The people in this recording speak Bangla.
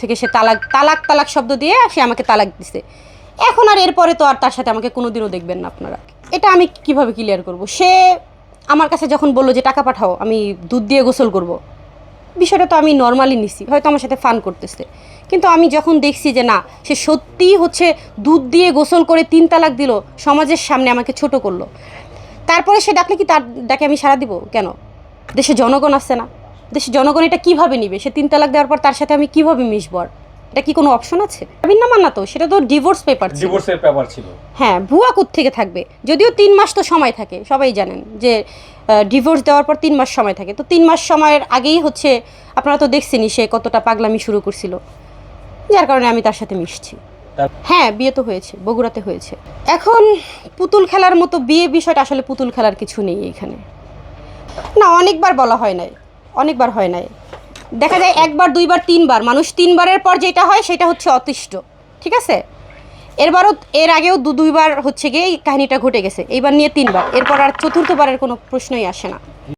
থেকে সে তালাক তালাক তালাক শব্দ দিয়ে সে আমাকে তালাক দিছে। এখন আর এরপরে তো আর তার সাথে আমাকে কোনোদিনও দেখবেন না আপনারা। এটা আমি কীভাবে ক্লিয়ার করব? সে আমার কাছে যখন বলল যে, টাকা পাঠাও, আমি দুধ দিয়ে গোসল করব। বিষয়টা তো আমি নর্মালি নিছি, হয়তো আমার সাথে ফান করতেছে। কিন্তু আমি যখন দেখছি যে, না, সে সত্যিই হচ্ছে দুধ দিয়ে গোসল করে তিন তালাক দিল, সমাজের সামনে আমাকে ছোট করল। তারপরে সে ডাকলে কি তার, ডাকে আমি সাড়া দিব? কেন? দেশে জনগণ আসছে না। দেশে জনগণ এটা কীভাবে নিবে? সে তিন তালাক দেওয়ার পর তার সাথে আমি কীভাবে মিশবো? এটা কি কোনো অপশন আছে? নামান না তো সেটা তো ডিভোর্স পেপার ছিল। ডিভোর্সের পেপার ছিল। হ্যাঁ ভুয়া থেকে থাকবে? যদিও তিন মাস তো সময় থাকে সবাই জানেন যে ডিভোর্স দেওয়ার পর তিন মাস সময় থাকে। তো তিন মাস সময়ের আগেই হচ্ছে আপনারা তো দেখছেনই সে কতটা পাগলামি শুরু করছিল। যার কারণে আমি তার সাথে মিশছি। হ্যাঁ বিয়ে তো হয়েছে বগুড়াতে হয়েছে। এখন পুতুল খেলার মতো বিয়ে বিষয়টা আসলে পুতুল খেলার কিছু নেই এখানে। না অনেকবার বলা হয় নাই। অনেকবার হয় নাই। দেখা যায় একবার, দুইবার, তিনবার। মানুষ তিনবারের পর যেটা হয়, সেটা হচ্ছে অতিষ্ঠ। ঠিক আছে? এরবারও, এর আগেও দু দুইবার হচ্ছে গিয়ে এই কাহিনীটা ঘটে গেছে। এইবার নিয়ে তিনবার। এরপর আর চতুর্থবারের কোনো প্রশ্নই আসে না।